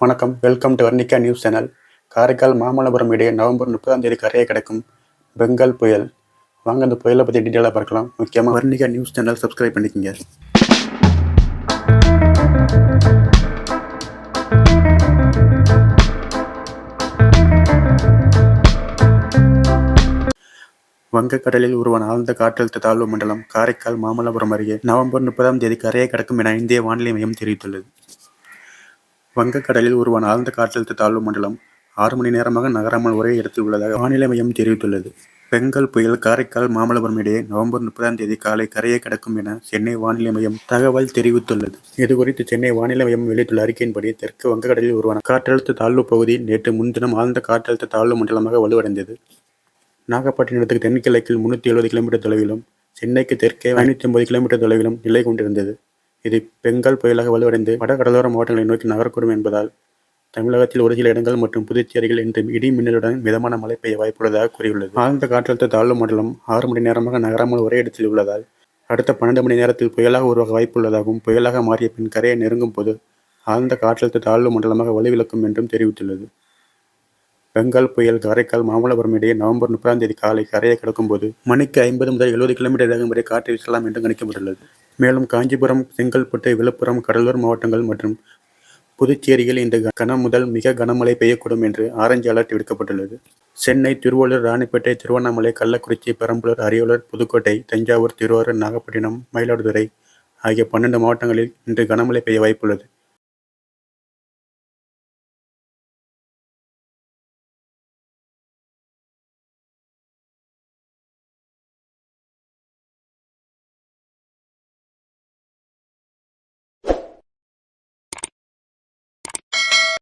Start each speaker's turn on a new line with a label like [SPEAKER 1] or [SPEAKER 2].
[SPEAKER 1] வணக்கம். Welcome to Varnika news channel Karaikal Mamallapuram இடையே November முப்பதாம் தேதி கரையை கிடக்கும் பெங்கால் புயல். வாங்க அந்த புயலை பற்றி டீட்டெயிலாக பார்க்கலாம். முக்கியமாக வர்ணிகா நியூஸ் சேனல் சப்ஸ்கிரைப் பண்ணிக்கங்க. வங்கக்கடலில் உருவான ஆழ்ந்த காற்றழுத்த தாழ்வு மண்டலம் காரைக்கால் மாமல்லபுரம் அருகே நவம்பர் முப்பதாம் தேதி கரையை கடக்கும் என இந்திய வானிலை மையம் தெரிவித்துள்ளது. வங்கக்கடலில் உருவான ஆழ்ந்த காற்றழுத்த தாழ்வு மண்டலம் ஆறு மணி நேரமாக நகராமல் ஒரே இடத்தில் உள்ளதாக வானிலை மையம் தெரிவித்துள்ளது. பெங்கல் புயல் காரைக்கால் மாமல்லபுரம் இடையே நவம்பர் முப்பதாம் தேதி காலை கரையை கடக்கும் என சென்னை வானிலை மையம் தகவல் தெரிவித்துள்ளது. இதுகுறித்து சென்னை வானிலை மையம் வெளியிட்டுள்ள அறிக்கையின்படி தெற்கு வங்கக்கடலில் உருவான காற்றழுத்த தாழ்வு பகுதி நேற்று முன்தினம் ஆழ்ந்த காற்றழுத்த தாழ்வு மண்டலமாக வலுவடைந்தது. நாகப்பட்டினத்துக்கு தென்கிழக்கில் முன்னூற்றி எழுபது கிலோமீட்டர் தொலைவிலும் சென்னைக்கு தெற்கே ஐநூற்றி ஐம்பது கிலோமீட்டர் தொலைவிலும் நிலை கொண்டிருந்தது. இது பெங்கால் புயலாக வலுவடைந்து வட கடலோர மாவட்டங்களை நோக்கி நகரக்கூடும் என்பதால் தமிழகத்தில் ஒரு சில இடங்கள் மற்றும் புதுச்சேரிகள் இன்று இடி மின்னலுடன் மிதமான மழை பெய்ய வாய்ப்புள்ளதாக கூறியுள்ளது. ஆழ்ந்த காற்றழுத்த தாழ்வு மண்டலம் ஆறு மணி நேரமாக நகராமல் ஒரே இடத்தில் உள்ளதால் அடுத்த பன்னெண்டு மணி நேரத்தில் புயலாக உருவாக வாய்ப்புள்ளதாகவும் புயலாக மாறிய பின் கரையை நெருங்கும் போது ஆழ்ந்த காற்றழுத்த தாழ்வு மண்டலமாக வலுவிழக்கும் என்றும் தெரிவித்துள்ளது. பெங்கால் புயல் காரைக்கால் மாமல்லபுரம் இடையே நவம்பர் முப்பதாம் தேதி காலை கரையை கடக்கும்போது மணிக்கு ஐம்பது முதல் எழுபது கிலோமீட்டர் வேகம் வரை காற்று வீசலாம் என்று கணிக்கப்பட்டுள்ளது. மேலும் காஞ்சிபுரம் செங்கல்பட்டு விழுப்புரம் கடலூர் மாவட்டங்கள் மற்றும் புதுச்சேரியில் இந்த கனம் முதல் மிக கனமழை பெய்யக்கூடும் என்று ஆரஞ்சு அலர்ட் விடுக்கப்பட்டுள்ளது. சென்னை திருவள்ளூர் ராணிப்பேட்டை திருவண்ணாமலை கள்ளக்குறிச்சி பெரம்பலூர் அரியலூர் புதுக்கோட்டை தஞ்சாவூர் திருவாரூர் நாகப்பட்டினம் மயிலாடுதுறை ஆகிய பன்னெண்டு மாவட்டங்களில் இன்று கனமழை பெய்ய வாய்ப்புள்ளது.